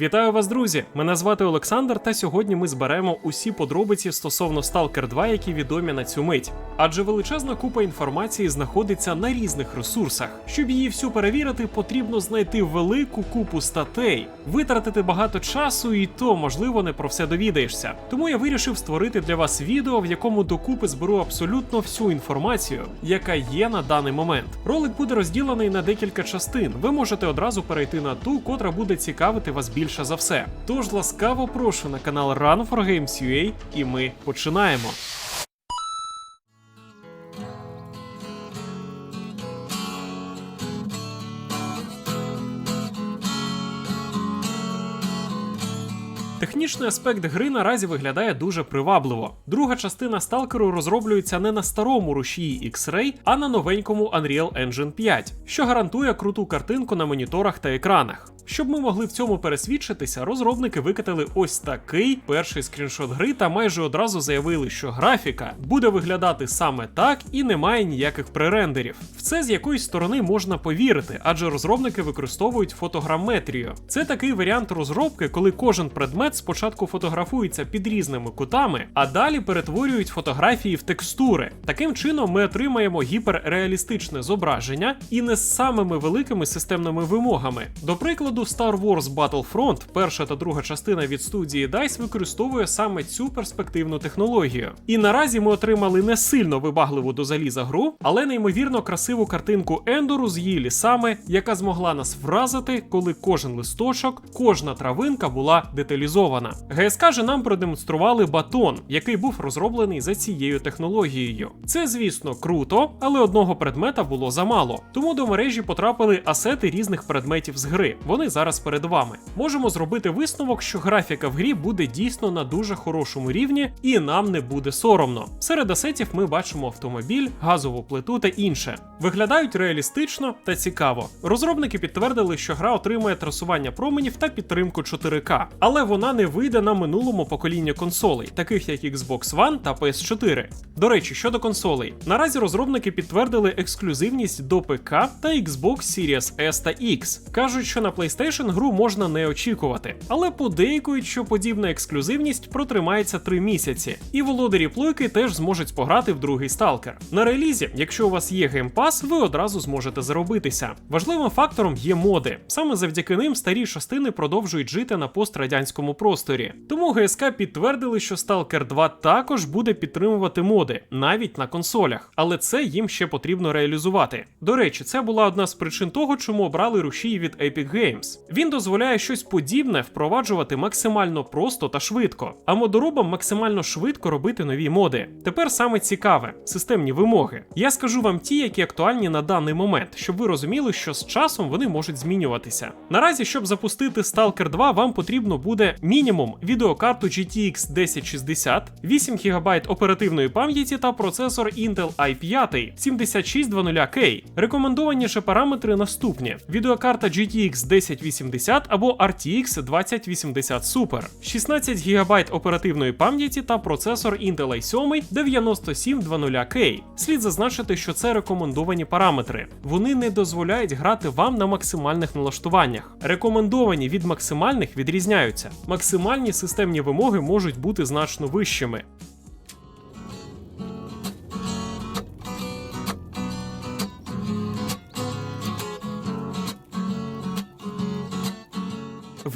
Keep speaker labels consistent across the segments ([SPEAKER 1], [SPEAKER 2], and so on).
[SPEAKER 1] Вітаю вас, друзі! Мене звати Олександр, та сьогодні ми зберемо усі подробиці стосовно Stalker 2, які відомі на цю мить. Адже величезна купа інформації знаходиться на різних ресурсах. Щоб її всю перевірити, потрібно знайти велику купу статей, витратити багато часу, і то, можливо, не про все довідаєшся. Тому я вирішив створити для вас відео, в якому докупи зберу абсолютно всю інформацію, яка є на даний момент. Ролик буде розділений на декілька частин. Ви можете одразу перейти на ту, котра буде цікавити вас більше за все. Тож ласкаво прошу на канал Run for Games UA, і ми починаємо. Технічний аспект гри наразі виглядає дуже привабливо. Друга частина сталкеру розроблюється не на старому рушії X-Ray, а на новенькому Unreal Engine 5, що гарантує круту картинку на моніторах та екранах. Щоб ми могли в цьому пересвідчитися, розробники викатили ось такий перший скріншот гри та майже одразу заявили, що графіка буде виглядати саме так і немає ніяких пререндерів. В це з якоїсь сторони можна повірити, адже розробники використовують фотограметрію. Це такий варіант розробки, коли кожен предмет спочатку фотографується під різними кутами, а далі перетворюють фотографії в текстури. Таким чином ми отримаємо гіперреалістичне зображення і не з самими великими системними вимогами. До прикладу, Star Wars Battlefront, перша та друга частина від студії DICE використовує саме цю перспективну технологію. І наразі ми отримали не сильно вибагливу до заліза гру, але неймовірно красиву картинку Ендору з її лісами, яка змогла нас вразити, коли кожен листочок, кожна травинка була деталізована. ГСК же нам продемонстрували батон, який був розроблений за цією технологією. Це, звісно, круто, але одного предмета було замало. Тому до мережі потрапили асети різних предметів з гри. Вони зараз перед вами. Можемо зробити висновок, що графіка в грі буде дійсно на дуже хорошому рівні, і нам не буде соромно. Серед асетів ми бачимо автомобіль, газову плиту та інше. Виглядають реалістично та цікаво. Розробники підтвердили, що гра отримує трасування променів та підтримку 4К, але вона не вийде на минулому поколінні консолей, таких як Xbox One та PS4. До речі, щодо консолей, наразі розробники підтвердили ексклюзивність до ПК та Xbox Series S та X. кажуть, що на PlayStation гру можна не очікувати, але подейкують, що подібна ексклюзивність протримається 3 місяці, і володарі плойки теж зможуть пограти в другий сталкер. На релізі, якщо у вас є Game Pass, ви одразу зможете заробитися. Важливим фактором є моди. Саме завдяки ним старі частини продовжують жити на пострадянському просторі. Тому ГСК підтвердили, що Stalker 2 також буде підтримувати моди, навіть на консолях, але це їм ще потрібно реалізувати. До речі, це була одна з причин того, чому обрали рушії від Epic Games. Він дозволяє щось подібне впроваджувати максимально просто та швидко, а модоробам максимально швидко робити нові моди. Тепер саме цікаве системні вимоги. Я скажу вам ті, які актуальні на даний момент, щоб ви розуміли, що з часом вони можуть змінюватися. Наразі, щоб запустити Stalker 2, вам потрібно буде мінімум відеокарту GTX 1060, 8 ГБ оперативної пам'яті та процесор Intel i5 7600K. Рекомендовані же параметри наступні: відеокарта GTX 1080 або RTX 2080 Super, 16 ГБ оперативної пам'яті та процесор Intel i7 9720K. Слід зазначити, що це рекомендовані параметри. Вони не дозволяють грати вам на максимальних налаштуваннях. Рекомендовані від максимальних відрізняються. Максимальні системні вимоги можуть бути значно вищими.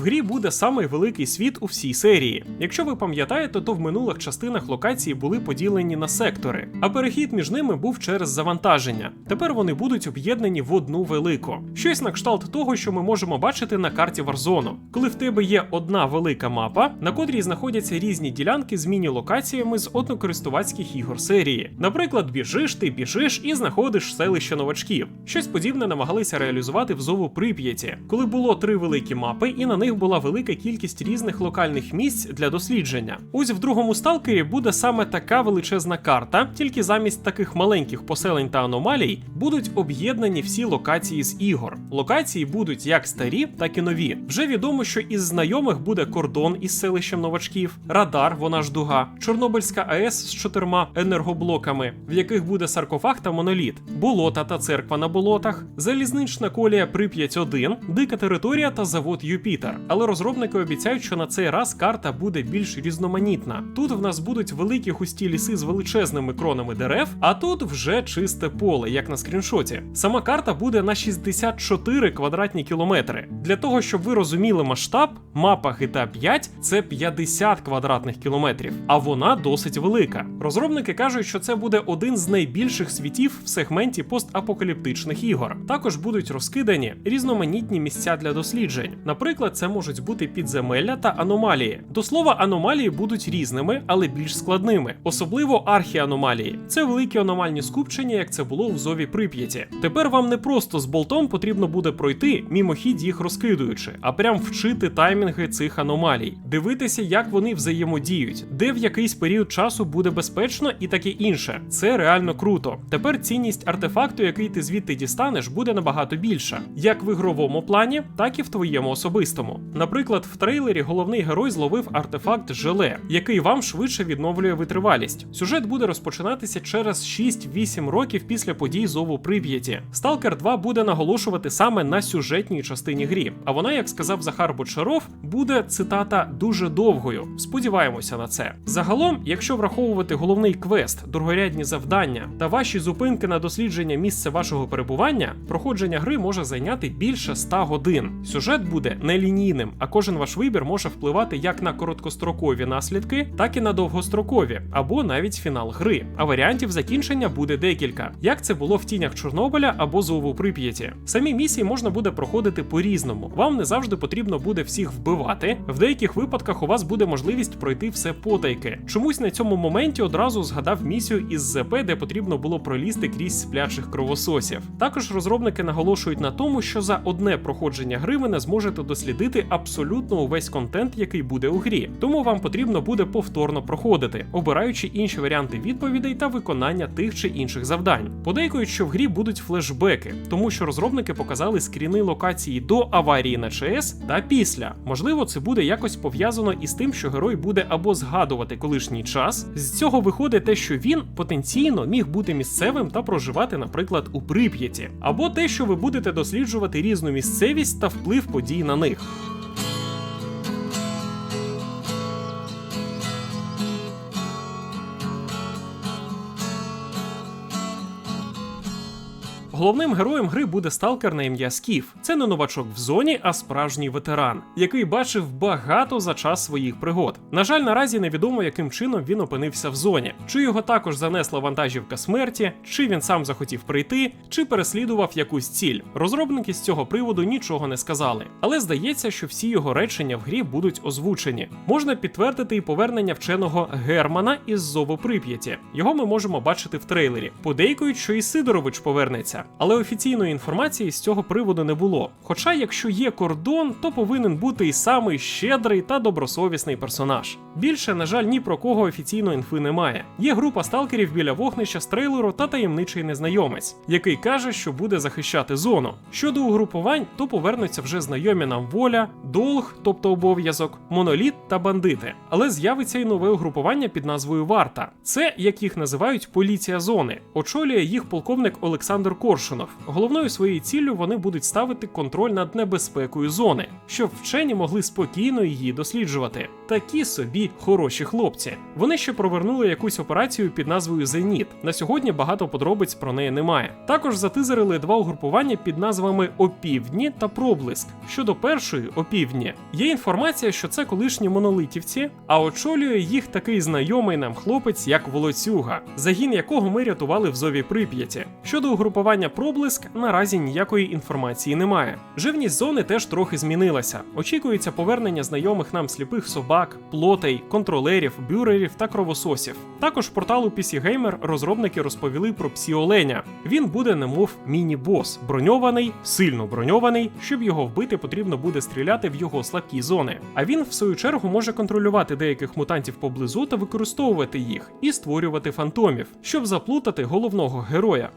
[SPEAKER 1] Грі буде самий великий світ у всій серії. Якщо ви пам'ятаєте, то в минулих частинах локації були поділені на сектори, а перехід між ними був через завантаження. Тепер вони будуть об'єднані в одну велику. Щось на кшталт того, що ми можемо бачити на карті Warzone. Коли в тебе є одна велика мапа, на котрій знаходяться різні ділянки з міні-локаціями з однокористувацьких ігор серії. Наприклад, біжиш, ти біжиш і знаходиш селище новачків. Щось подібне намагалися реалізувати в зову Прип'яті, коли було три великі мапи, і на них була велика кількість різних локальних місць для дослідження. Ось в другому сталкері буде саме така величезна карта, тільки замість таких маленьких поселень та аномалій будуть об'єднані всі локації з ігор. Локації будуть як старі, так і нові. Вже відомо, що із знайомих буде кордон із селищем новачків, радар, вона ж дуга, Чорнобильська АЕС з чотирма енергоблоками, в яких буде саркофаг та моноліт, болота та церква на болотах, залізнична колія Прип'ять 1 дика територія та завод Юпітер. Але розробники обіцяють, що на цей раз карта буде більш різноманітна. Тут в нас будуть великі густі ліси з величезними кронами дерев, а тут вже чисте поле, як на скріншоті. Сама карта буде на 64 квадратні кілометри. Для того, щоб ви розуміли масштаб, мапа GTA 5 це 50 квадратних кілометрів, а вона досить велика. Розробники кажуть, що це буде один з найбільших світів в сегменті постапокаліптичних ігор. Також будуть розкидані різноманітні місця для досліджень. Наприклад, це можуть бути підземелля та аномалії. До слова, аномалії будуть різними, але більш складними, особливо архіаномалії. Це великі аномальні скупчення, як це було в зові Прип'яті. Тепер вам не просто з болтом потрібно буде пройти, мімохідь їх розкидуючи, а прям вчити таймінги цих аномалій, дивитися, як вони взаємодіють, де в якийсь період часу буде безпечно і таке інше. Це реально круто. Тепер цінність артефакту, який ти звідти дістанеш, буде набагато більша, як в ігровому плані, так і в твоєму особистому. Наприклад, в трейлері головний герой зловив артефакт желе, який вам швидше відновлює витривалість. Сюжет буде розпочинатися через 6-8 років після подій зову Прип'яті. Stalker 2 буде наголошувати саме на сюжетній частині грі. А вона, як сказав Захар Бочаров, буде цитата дуже довгою. Сподіваємося на це. Загалом, якщо враховувати головний квест, другорядні завдання та ваші зупинки на дослідження місця вашого перебування, проходження гри може зайняти більше 100 годин. Сюжет буде нелінійним, а кожен ваш вибір може впливати як на короткострокові наслідки, так і на довгострокові, або навіть фінал гри. А варіантів закінчення буде декілька, як це було в тінях Чорнобиля або зову Прип'яті. Самі місії можна буде проходити по-різному. Вам не завжди потрібно буде всіх вбивати. В деяких випадках у вас буде можливість пройти все потайки. Чомусь на цьому моменті одразу згадав місію із ЗП, де потрібно було пролізти крізь сплячих кровососів. Також розробники наголошують на тому, що за одне проходження гри ви не зможете дослідити абсолютно увесь контент, який буде у грі. Тому вам потрібно буде повторно проходити, обираючи інші варіанти відповідей та виконання тих чи інших завдань. Подейкують, що в грі будуть флешбеки, тому що розробники показали скріни локації до аварії на ЧС та після. Можливо, це буде якось пов'язано із тим, що герой буде або згадувати колишній час. З цього виходить те, що він потенційно міг бути місцевим та проживати, наприклад, у Прип'яті, або те, що ви будете досліджувати різну місцевість та вплив подій на них. Головним героєм гри буде сталкер на ім'я Скіф. Це не новачок в зоні, а справжній ветеран, який бачив багато за час своїх пригод. На жаль, наразі невідомо, яким чином він опинився в зоні, чи його також занесла вантажівка смерті, чи він сам захотів прийти, чи переслідував якусь ціль. Розробники з цього приводу нічого не сказали, але здається, що всі його речення в грі будуть озвучені. Можна підтвердити і повернення вченого Германа із зову Прип'яті. Його ми можемо бачити в трейлері. Подейкують, що і Сидорович повернеться. Але офіційної інформації з цього приводу не було. Хоча, якщо є кордон, то повинен бути і самий щедрий та добросовісний персонаж. Більше, на жаль, ні про кого офіційної інфи немає. Є група сталкерів біля вогнища з трейлеру та таємничий незнайомець, який каже, що буде захищати зону. Щодо угрупувань, то повернуться вже знайомі нам воля, долг, тобто обов'язок, моноліт та бандити. Але з'явиться і нове угрупування під назвою Варта. Це, як їх називають, поліція зони. Очолює їх полковник Олександр Коршунов. Головною своєю ціллю вони будуть ставити контроль над небезпекою зони, щоб вчені могли спокійно її досліджувати. Такі собі хороші хлопці. Вони ще провернули якусь операцію під назвою Зеніт. На сьогодні багато подробиць про неї немає. Також затизерили два угрупування під назвами Опівдні та Проблиск. Щодо першої опівдні, є інформація, що це колишні монолитівці, а очолює їх такий знайомий нам хлопець, як Волоцюга, загін якого ми рятували в зові Прип'яті. Щодо угрупування Проблиск, наразі ніякої інформації немає. Живність зони теж трохи змінилася. Очікується повернення знайомих нам сліпих собак, плотей, контролерів, бюрерів та кровососів. Також порталу PC Gamer розробники розповіли про псіоленя. Він буде немов міні-бос, броньований, сильно броньований. Щоб його вбити, потрібно буде стріляти в його слабкі зони. А він, в свою чергу, може контролювати деяких мутантів поблизу та використовувати їх і створювати фантомів, щоб заплутати головного героя.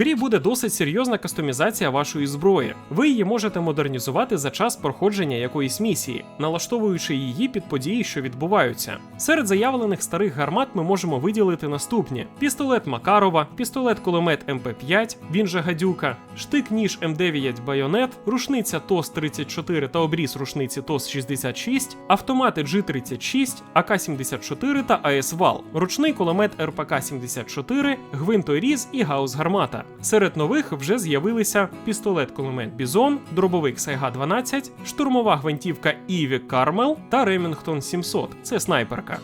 [SPEAKER 1] Грі буде досить серйозна кастомізація вашої зброї. Ви її можете модернізувати за час проходження якоїсь місії, налаштовуючи її під події, що відбуваються. Серед заявлених старих гармат ми можемо виділити наступні: пістолет Макарова, пістолет-кулемет МП5, він же гадюка, штик-ніж М9 байонет, рушниця ТОС-34 та обріз рушниці ТОС-66, автомати G36, АК-74 та АС-ВАЛ, ручний кулемет РПК-74, гвинторіз і гаус-гармата. Серед нових вже з'явилися пістолет-кулемет Бізон, дробовик Сайга-12, штурмова гвинтівка Іві Кармел та Ремінгтон 700. Це снайперка.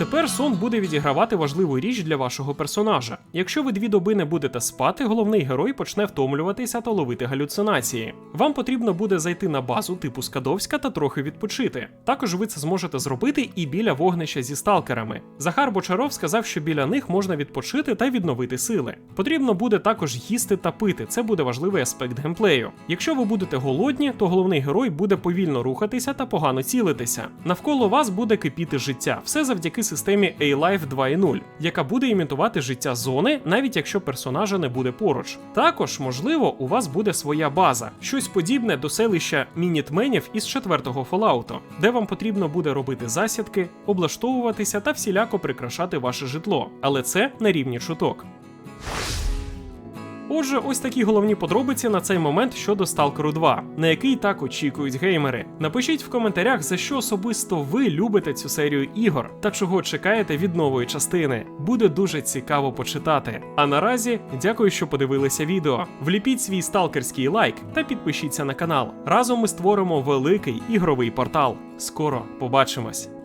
[SPEAKER 1] Тепер сон буде відігравати важливу річ для вашого персонажа. Якщо ви дві доби не будете спати, головний герой почне втомлюватися та ловити галюцинації. Вам потрібно буде зайти на базу типу Скадовська та трохи відпочити. Також ви це зможете зробити і біля вогнища зі сталкерами. Захар Бочаров сказав, що біля них можна відпочити та відновити сили. Потрібно буде також їсти та пити. Це буде важливий аспект геймплею. Якщо ви будете голодні, то головний герой буде повільно рухатися та погано цілитися. Навколо вас буде кипіти життя. Все завдяки системі A-Life 2.0, яка буде імітувати життя зони, навіть якщо персонажа не буде поруч. Також, можливо, у вас буде своя база, щось подібне до селища мінітменів із четвертого Fallout, де вам потрібно буде робити засідки, облаштовуватися та всіляко прикрашати ваше житло. Але це на рівні чуток. Отже, ось такі головні подробиці на цей момент щодо Stalker 2, на який так очікують геймери. Напишіть в коментарях, за що особисто ви любите цю серію ігор та чого чекаєте від нової частини. Буде дуже цікаво почитати. А наразі дякую, що подивилися відео. Вліпіть свій сталкерський лайк та підпишіться на канал. Разом ми створимо великий ігровий портал. Скоро побачимось!